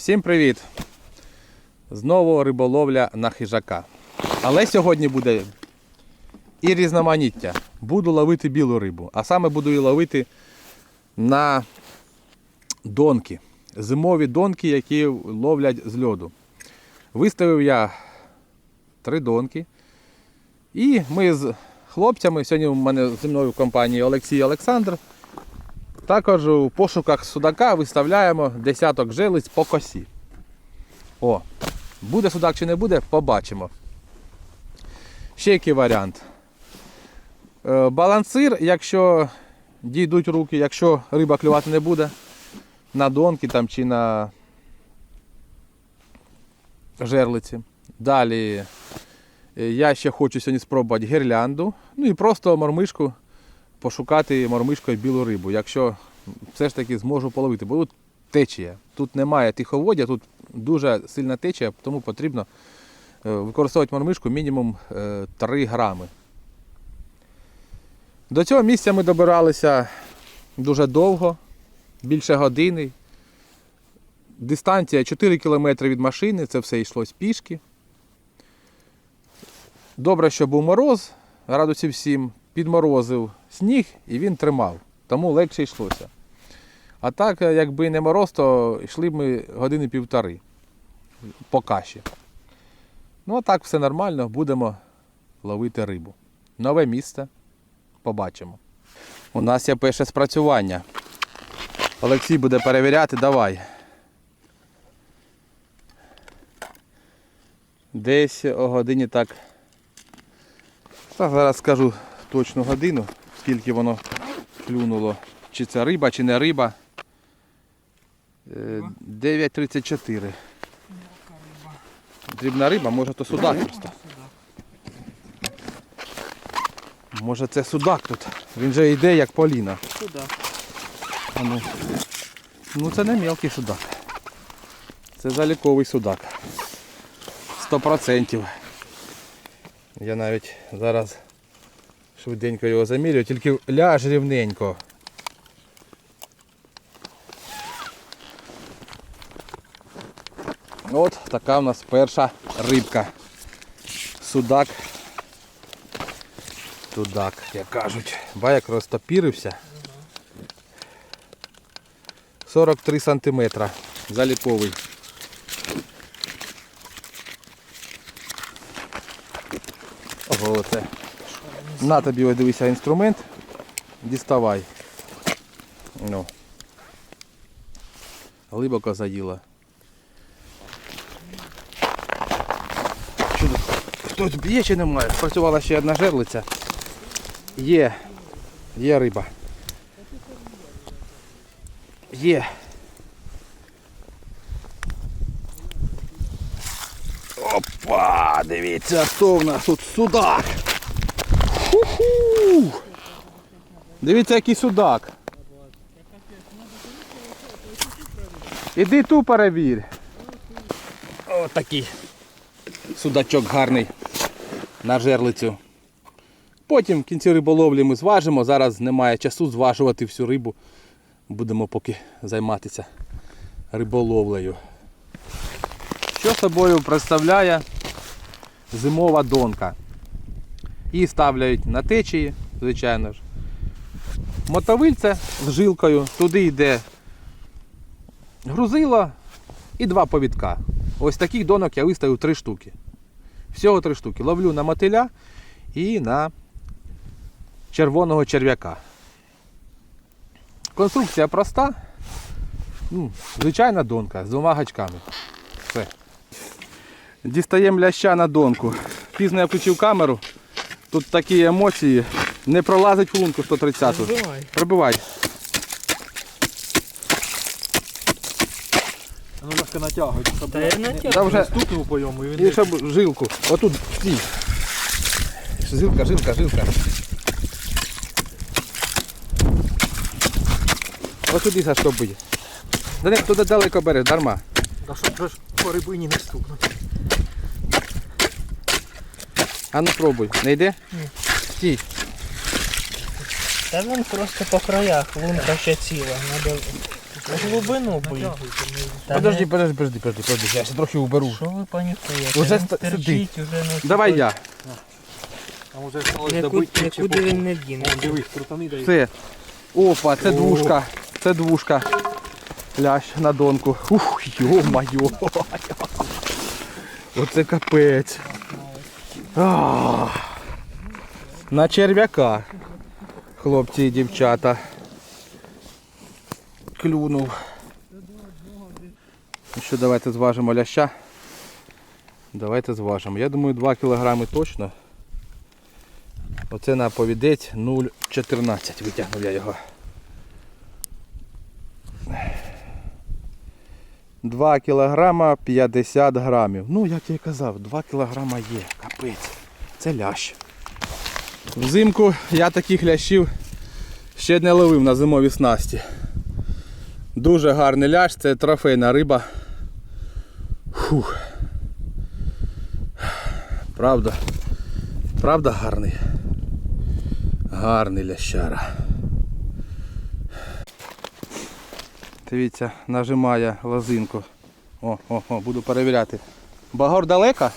Всім привіт! Знову риболовля на хижака. Але сьогодні буде і різноманіття. Буду ловити білу рибу, а саме буду її ловити на донки. Зимові донки, які ловлять з льоду. Виставив я три донки. І ми з хлопцями, сьогодні в мене зі мною в компанії Олексій Олександр. Також у пошуках судака виставляємо десяток жилиць по косі. О, буде судак чи не буде, побачимо. Ще який варіант. Е, Балансир, якщо дійдуть руки, якщо риба клювати не буде, на донки там чи на жерлиці. Далі е, я ще хочу сьогодні спробувати гірлянду. Ну і просто мормишку пошукати мормишкою білу рибу, якщо все ж таки зможу половити. Бо тут течія. Тут немає тиховодя, тут дуже сильна течія, тому потрібно е, використовувати мормишку мінімум е, 3 грами. До цього місця ми добиралися дуже довго, більше години. Дистанція 4 км від машини, це все йшлось пішки. Добре, що був мороз, градусів 7, підморозив сніг і він тримав, тому легше йшлося. А так, е, якби не мороз, то йшли б ми години півтори по каші. Ну, а так все нормально, будемо ловити рибу. Нове місце. Побачимо. У нас є перше спрацювання. Олексій буде перевіряти, давай. Десь о годині так. Так, зараз скажу точну годину, скільки воно клюнуло. Чи це риба, чи не риба. Е, 9.34. Дрібна риба, може то судак просто. Може це судак тут. Він же йде як поліна. Сюда. А ну. ну це не мелкий судак. Це заліковий судак. 100%. Я навіть зараз швиденько його замірюю, тільки ляж рівненько. От така в нас перша рибка. Судак. Судак, як кажуть. Ба як розтопірився. 43 сантиметра. Заліковий. Ого, це. На тобі ось дивися інструмент. Діставай. Ну. Глибоко заїла. Що тут? Хтось б'є чи немає? Спрацювала ще одна жерлиця. Є. Є риба. Є. Опа! Дивіться, хто в нас тут судак. Ху-ху! Дивіться, який судак. Іди ту перевір. О, такий судачок гарний на жерлицю. Потім в кінці риболовлі ми зважимо. Зараз немає часу зважувати всю рибу. Будемо поки займатися риболовлею. Що собою представляє зимова донка? Її ставляють на течії, звичайно ж. Мотовильце з жилкою, туди йде грузило і два повідка. Ось таких донок я виставив три штуки. Всього три штуки. Ловлю на мотиля і на червоного черв'яка. Конструкція проста. Ну, звичайна донка з двома гачками. Все. Дістаємо ляща на донку. Пізно я включив камеру. Тут такі емоції. Не пролазить в лунку 130. Збивай. Пробивай. Ну, легко натягуй, щоб Та я натягую. Та вже стукнув по йому і він і щоб жилку. Отут стій. Жилка, жилка, жилка. Ось туди Сашко буде. Да не, туди далеко береш, дарма. А щоб же ж по рибині не стукнути. А ну пробуй. Не йде? Ні. Стій. Та він просто по краях, лунка ще ціла. Надо Глибину бий. Подожди, подожди, подожди, подожди, подожди, я ще трохи уберу. Що ви панікуєте? Уже Він ста- терчить, уже не Давай я. А може сталося добити чи нікуди він не дінеться. дивись, крутани дай. Це. Опа, це двушка. Це двушка. Лящ на донку. Ух, йо-моє. Оце капець. А. На черв'яка. Хлопці і дівчата. Клюнув. Ну Що, давайте зважимо ляща. Давайте зважимо. Я думаю 2 кілограми точно. Оце на повідець 0,14 витягнув я його. 2 кілограма 50 грамів. Ну, як я і казав, 2 кілограма є. Капець. Це лящ. Взимку я таких лящів ще не ловив на зимові снасті. Дуже гарний лящ, це трофейна риба. Фух. Правда. Правда гарний. Гарний лящара. Дивіться, нажимає лозинку. О, о, о, буду перевіряти. Багор далеко?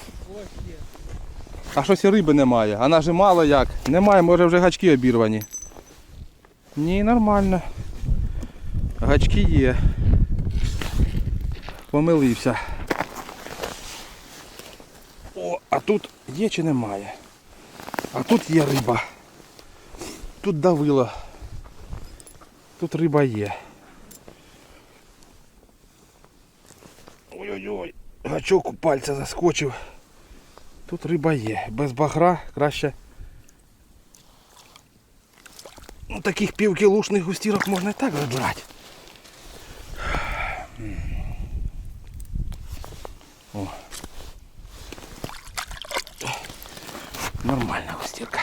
А щось і риби немає. А нажимало як? Немає, може вже гачки обірвані. Ні, нормально. Гачки є. Помилився. О, а тут є чи немає? А тут є риба. Тут давило. Тут риба є. Ой-ой-ой, гачок у пальця заскочив. Тут риба є. Без багра краще. Ну, таких півкілушних густірок можна і так забирати. О. Нормальна густірка.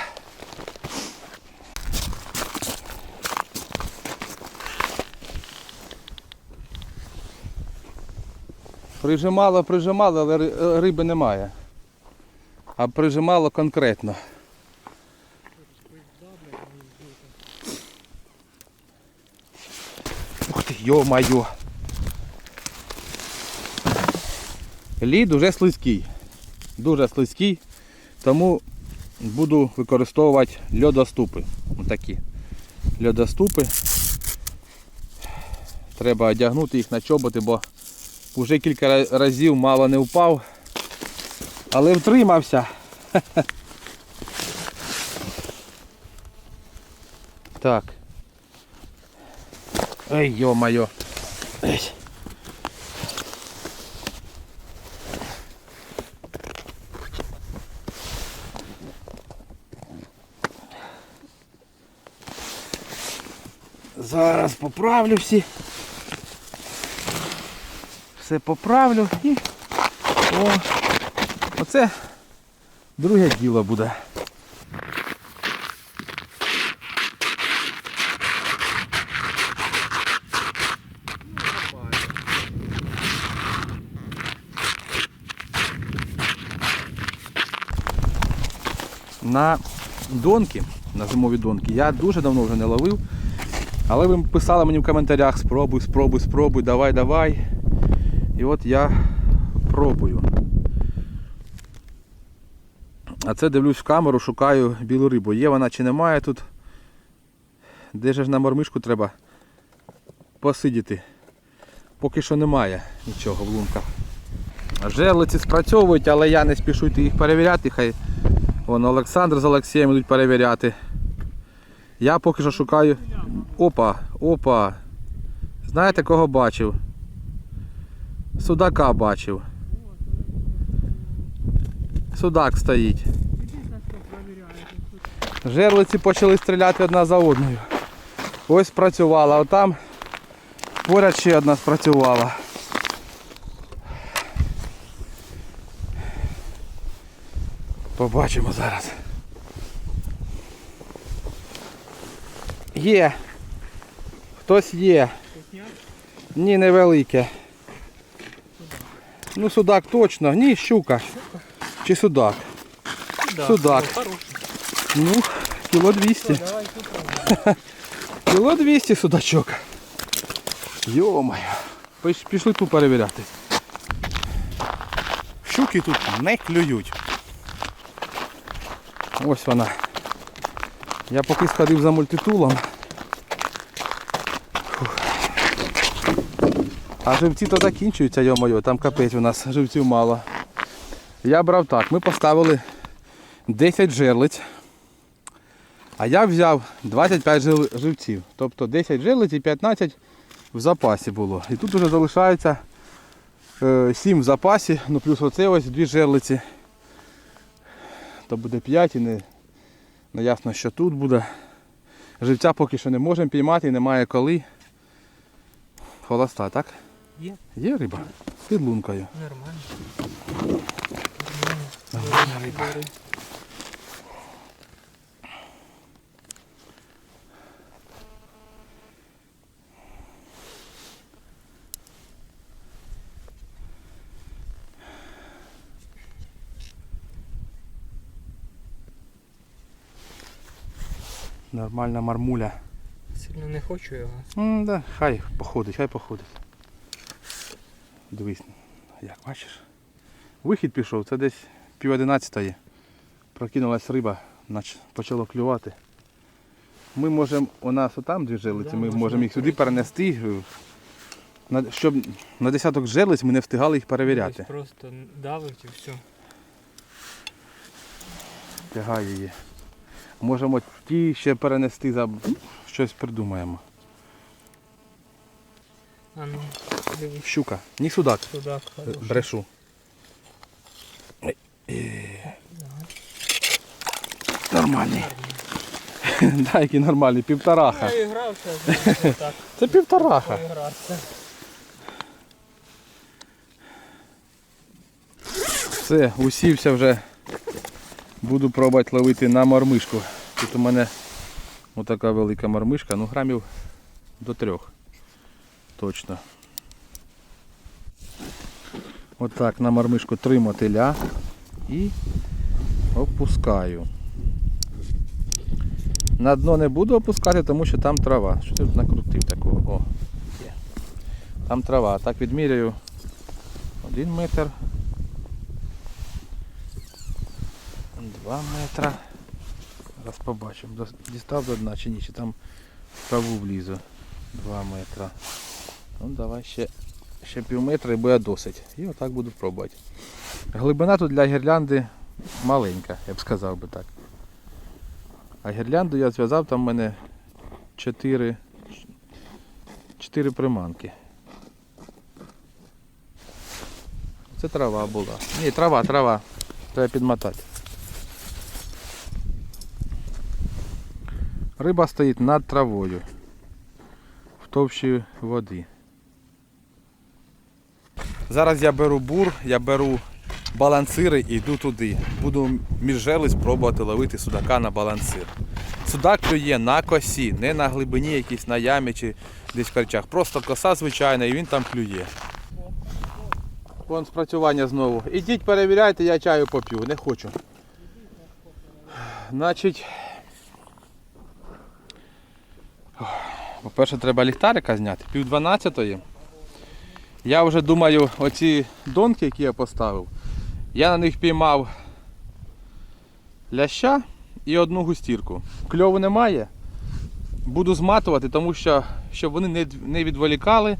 Прижимало, прижимало, але риби немає. А прижимало конкретно. Ух ти, йо-майо. Лід уже слизький. Дуже слизький, тому буду використовувати льодоступи. Отакі льодоступи. Треба одягнути їх на чоботи, бо вже кілька разів мало не впав, але втримався. Так. Ей, йо-моє. Ей. Зараз поправлю всі. Все поправлю і о, оце друге діло буде. На донки, на зимові донки, я дуже давно вже не ловив. Але ви писали мені в коментарях, спробуй, спробуй, спробуй, давай, давай. І от я пробую. А це дивлюсь в камеру, шукаю білу рибу. Є вона чи немає тут. Де ж на мормишку треба посидіти. Поки що немає нічого в лунках. Жерлиці спрацьовують, але я не спішу їх перевіряти. Хай вон Олександр з Олексієм йдуть перевіряти. Я поки що шукаю. Опа, опа. Знаєте, кого бачив? Судака бачив. Судак стоїть. Жерлиці почали стріляти одна за одною. Ось спрацювала, а там поряд ще одна спрацювала. Побачимо зараз. Є. Хтось є. Ні, невелике. Ну судак точно. Ні, щука. Чи судак? Судак. Ну, кіло 200. Кіло 200 судачок. Йомаю. Піш- Пішли тут перевіряти. Щуки тут не клюють. Ось вона. Я поки сходив за мультитулом. А живці то закінчуються, йо-моє, там капець у нас живців мало. Я брав так, ми поставили 10 жерлиць. А я взяв 25 живців. Тобто 10 жерлиць і 15 в запасі було. І тут вже залишається 7 в запасі, ну плюс оце ось дві жерлиці. То буде 5 і не, не ясно, що тут буде. Живця поки що не можемо піймати, немає коли. Холоста, так? Є. Є риба? Під лункою. Нормально. Нормально риба. Нормальна мармуля. Сильно не хочу його. М, да, хай походить, хай походить. Дивись, як бачиш. Вихід пішов, це десь пів одинадцятої. Прокинулась риба, нач- почало клювати. Ми можемо, у нас отам дві жилиці, Да, ми можемо їх сюди перенести, на- щоб на десяток жилиць ми не встигали їх перевіряти. Ось Просто давить і все. Тягає її. Можемо ті ще перенести за щось придумаємо. А ну, дивись, Щука, ні судак, судак хороший. брешу. Нормальний. Да, який нормальний, півтораха. Я так. Це півтораха. Поігрався. Все, усівся вже. Буду пробувати ловити на мормишку. Тут у мене отака велика мормишка, ну грамів до трьох. Точно. Отак на мормишку три мотиля і опускаю. На дно не буду опускати, тому що там трава. Що ти тут накрутив такого? О, є. Там трава. Так відміряю один метр. Два метра. Зараз побачимо. Дістав до дна чи ні, чи там в траву влізу. Два метра. Ну давай ще, ще пів метра і буде досить. І отак буду пробувати. Глибина тут для гірлянди маленька, я б сказав би так. А гірлянду я зв'язав, там в мене 4, 4 приманки. Це трава була. Ні, трава, трава. Треба підмотати. Риба стоїть над травою. В товщі води. Зараз я беру бур, я беру балансири і йду туди. Буду між желез пробувати ловити судака на балансир. Судак клює на косі, не на глибині якійсь на ямі чи десь в корчах. Просто коса звичайна і він там клює. Вон спрацювання знову. Ідіть перевіряйте, я чаю поп'ю, не хочу. Значить. По-перше, треба ліхтарика зняти. Пів дванадцятої. Я вже думаю, оці донки, які я поставив, я на них піймав ляща і одну густірку. Кльову немає. Буду зматувати, тому що щоб вони не, відволікали.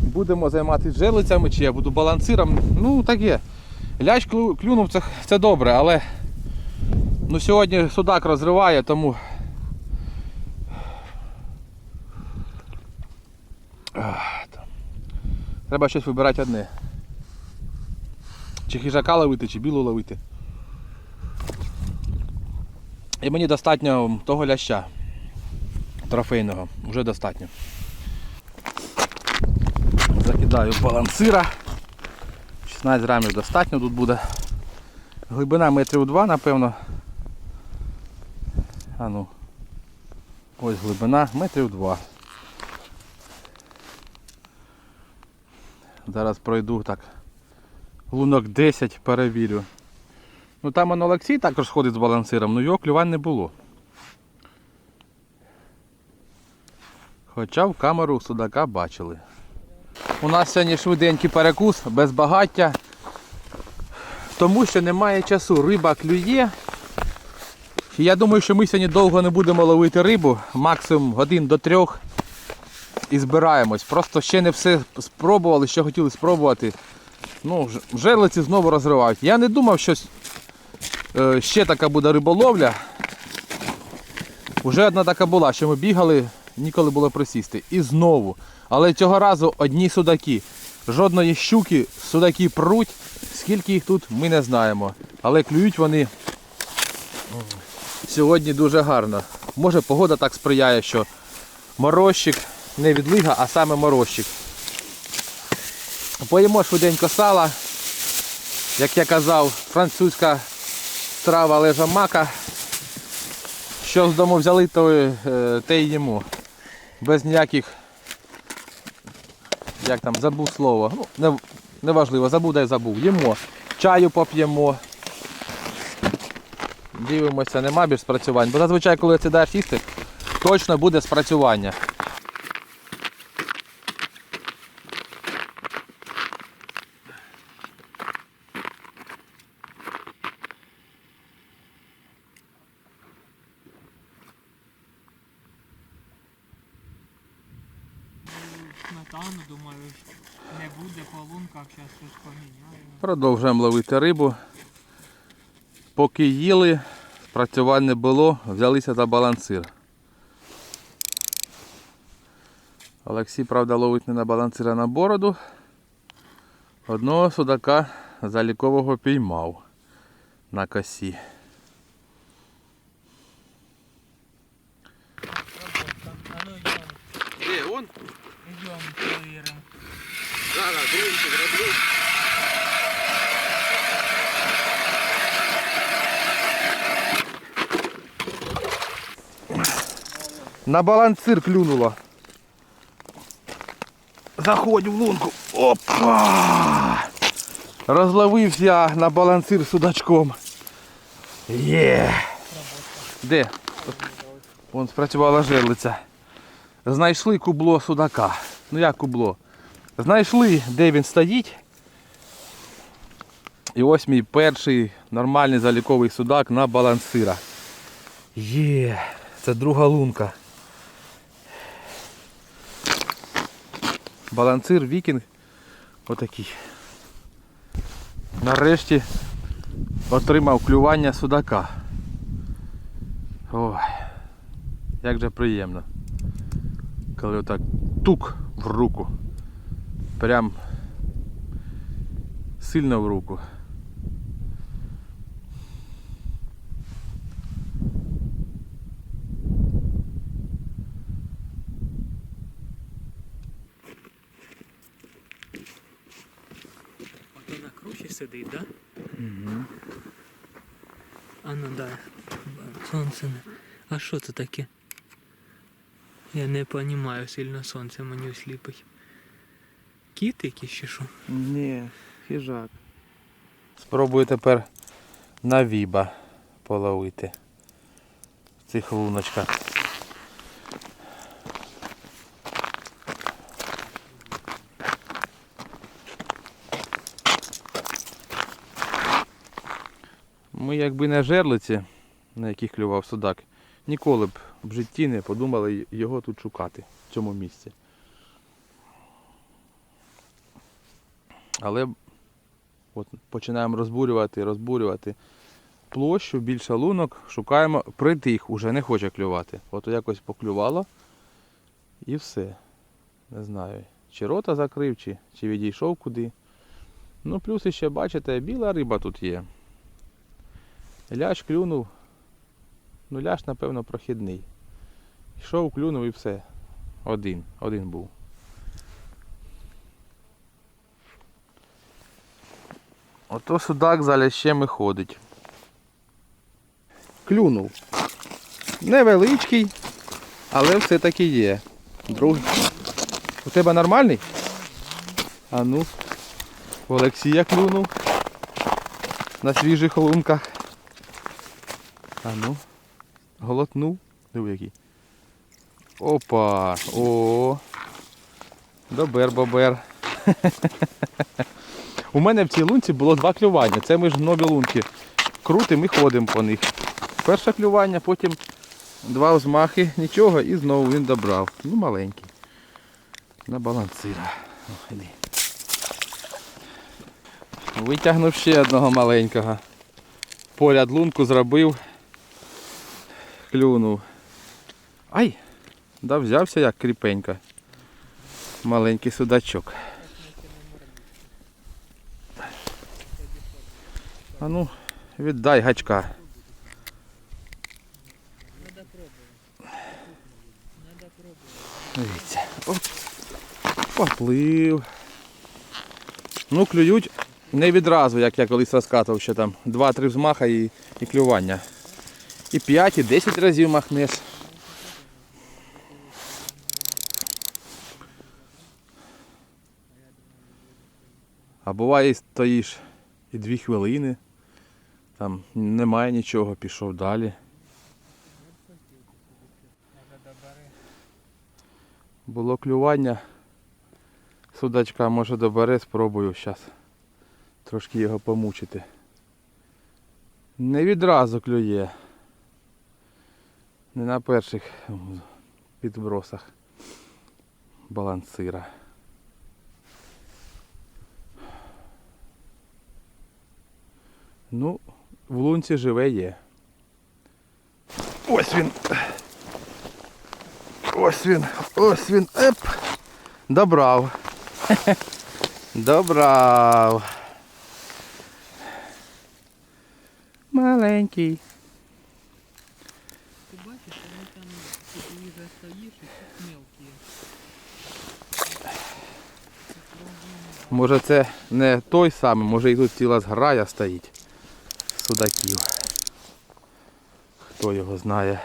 Будемо займатися желицями, чи я буду балансиром. Ну таке. Лящ клюнув, це, це добре, але ну, сьогодні судак розриває, тому. Ах, там. Треба щось вибирати одне. Чи хижака ловити, чи білу ловити. І мені достатньо того ляща трофейного. Вже достатньо. Закидаю балансира. 16 грамів достатньо тут буде. Глибина метрів 2, напевно. А ну. Ось глибина метрів 2. Зараз пройду так. Лунок 10 перевірю. Ну там он Олексій також ходить з балансиром, але його клювань не було. Хоча в камеру судака бачили. У нас сьогодні швиденький перекус, без багаття. Тому що немає часу. Риба клює. Я думаю, що ми сьогодні довго не будемо ловити рибу, максимум годин до трьох і збираємось. Просто ще не все спробували, що хотіли спробувати. Ну, жерлиці знову розривають. Я не думав, що е, ще така буде риболовля. Уже одна така була, що ми бігали, ніколи було присісти. І знову. Але цього разу одні судаки. Жодної щуки, судаки пруть. Скільки їх тут, ми не знаємо. Але клюють вони сьогодні дуже гарно. Може погода так сприяє, що морозчик, не відлига, а саме морозчик. Поїмо швиденько сала. Як я казав, французька страва лежа мака. Що з дому взяли, то е, те й їмо. Без ніяких. Як там, забув слово. Ну, не, неважливо, забув, дай забув. Їмо. Чаю поп'ємо. Дивимося, нема більш спрацювань. Бо зазвичай, коли ти даєш їсти, точно буде спрацювання. Сметану, думаю, не буде по зараз щось поміняємо. Продовжуємо ловити рибу. Поки їли, спрацювань не було, взялися за балансир. Олексій, правда, ловить не на балансир, а на бороду. Одного судака залікового піймав на косі. А ну йдемо, Де он? йдемо, перевіримо. Зараз, друзі, зроблю. На балансир клюнуло. Заходь в лунку. Опа! Розловився на балансир судачком. Є! Де? Вон спрацювала жерлиця. Знайшли кубло судака. Ну як кубло? Знайшли, де він стоїть. І ось мій перший нормальний заліковий судак на балансира. Є, це друга лунка. Балансир вікінг отакий. Нарешті отримав клювання судака. Ой, як же приємно. Коли отак тук в руку. Прям сильно в руку. Ото на кручі сидить, так? Да? Угу. А ну да. Сонце не. А що це таке? Я не розумію, сильно сонце мені осліпить. Кіт якийсь чи що? Ні, хижак. Спробую тепер на віба половити в цих луночках. Ми якби не жерлиці, на яких клював судак, ніколи б в житті не подумали його тут шукати, в цьому місці. Але От починаємо розбурювати, розбурювати площу, більше лунок, шукаємо, притих, уже не хоче клювати. От якось поклювало і все. Не знаю, чи рота закрив, чи, чи відійшов куди. Ну, плюс ще, бачите, біла риба тут є. Ляш клюнув. Ну, ляш, напевно, прохідний. Йшов, клюнув і все. Один. Один був. Ото судак за лящем і ходить. Клюнув. Невеличкий, але все-таки є. Другий. У тебе нормальний? А ну. У Олексія клюнув. На свіжих лунках. А ну. Голотнув. Диви який. Опа. О. Добер бобер. У мене в цій лунці було два клювання. Це ми ж нові лунки крутимо і ходимо по них. Перше клювання, потім два взмахи, нічого, і знову він добрав. Ну, маленький. На балансира. Витягнув ще одного маленького. Поряд лунку зробив. Клюнув. Ай! Да взявся як кріпенько. Маленький судачок. А ну, віддай гачка. Дивіться. Оп. Поплив. Ну, клюють не відразу, як я колись розкатував, що там 2-3 взмаха і, і клювання. І 5, і 10 разів махнеш. А буває стоїш і 2 хвилини. Там немає нічого, пішов далі. Було клювання. Судачка може добере, спробую зараз трошки його помучити. Не відразу клює. Не на перших підбросах балансира. Ну, в лунці живе є. Ось він. Ось він, ось він. Еп. Добрав. Добрав. Маленький. Ти бачиш, вони там ти вже стоїш і тут мелкі. Може це не той самий, може і тут ціла зграя стоїть судаків. Хто його знає.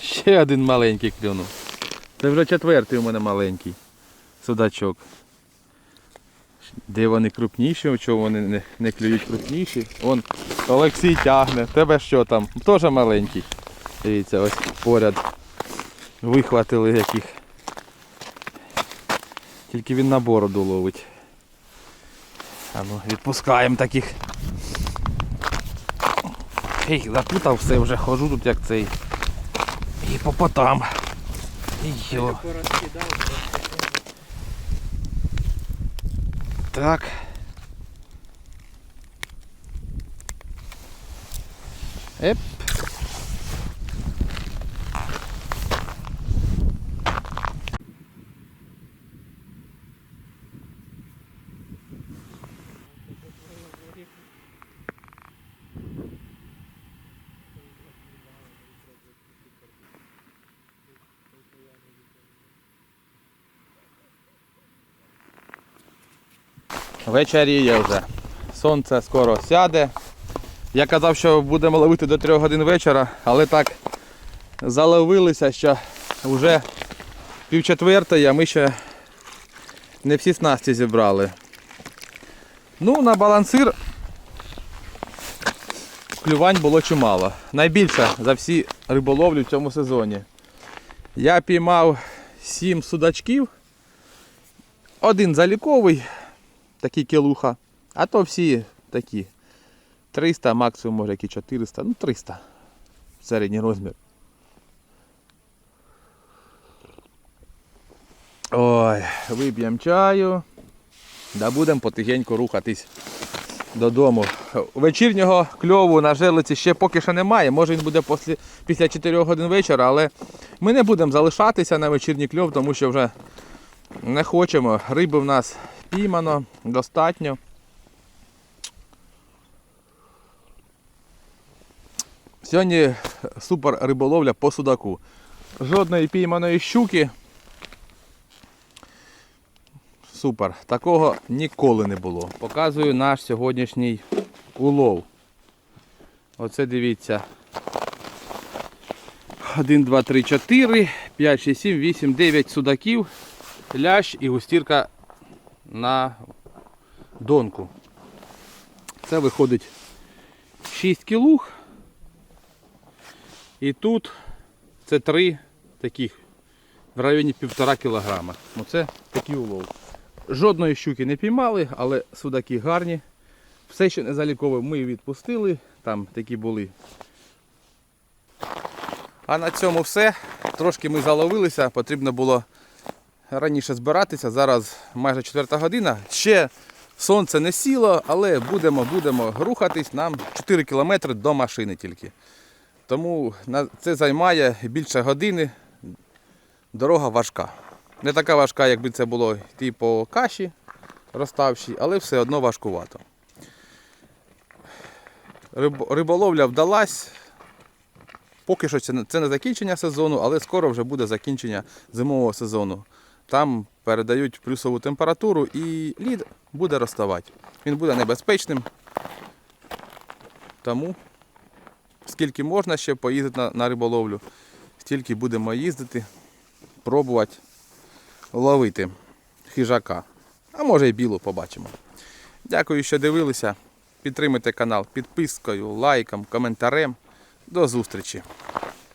Ще один маленький клюнув. Це вже четвертий у мене маленький судачок. Де вони крупніші, чого вони не, не клюють крупніші. Вон Олексій тягне. Тебе що там? Теж маленький. Дивіться, ось поряд. Вихватили яких. Тільки він на бороду ловить. А ну, відпускаємо таких. Ей, запутав все вже, хожу тут як цей. Гіпопотам. Йо. Порозкидав. Так. Еп. Вечеріє вже. Сонце скоро сяде. Я казав, що будемо ловити до 3 годин вечора, але так заловилися, що вже пів четвертої, а ми ще не всі снасті зібрали. Ну, на балансир клювань було чимало. Найбільше за всі риболовлі в цьому сезоні. Я піймав 7 судачків. Один заліковий, такий кілуха, а то всі такі 300, максимум може які 400, ну 300 середній розмір. Ой, вип'ємо чаю. Да будемо потихеньку рухатись додому. Вечірнього кльову на жерлиці ще поки що немає. Може він буде після, після 4 годин вечора, але ми не будемо залишатися на вечірній кльов, тому що вже не хочемо. Риби в нас піймано, достатньо. Сьогодні супер риболовля по судаку. Жодної пійманої щуки. Супер. Такого ніколи не було. Показую наш сьогоднішній улов. Оце дивіться. 1, 2, 3, 4, 5, 6, 7, 8, 9 судаків, лящ і густірка на донку. Це виходить 6 кілух. І тут це три таких в районі півтора кілограма. Ну це такий улов. Жодної щуки не піймали, але судаки гарні. Все, що не залікове, ми відпустили. Там такі були. А на цьому все. Трошки ми заловилися, потрібно було раніше збиратися. Зараз майже 4 година. Ще сонце не сіло, але будемо, будемо рухатись. Нам 4 кілометри до машини тільки. Тому це займає більше години. Дорога важка. Не така важка, якби це було йти по каші розставшій, але все одно важкувато. Риболовля вдалась. Поки що це не закінчення сезону, але скоро вже буде закінчення зимового сезону. Там передають плюсову температуру і лід буде розставати. Він буде небезпечним. Тому, скільки можна ще поїздити на, на риболовлю, стільки будемо їздити, пробувати ловити хижака. А може і білу побачимо. Дякую, що дивилися. Підтримайте канал підпискою, лайком, коментарем. До зустрічі!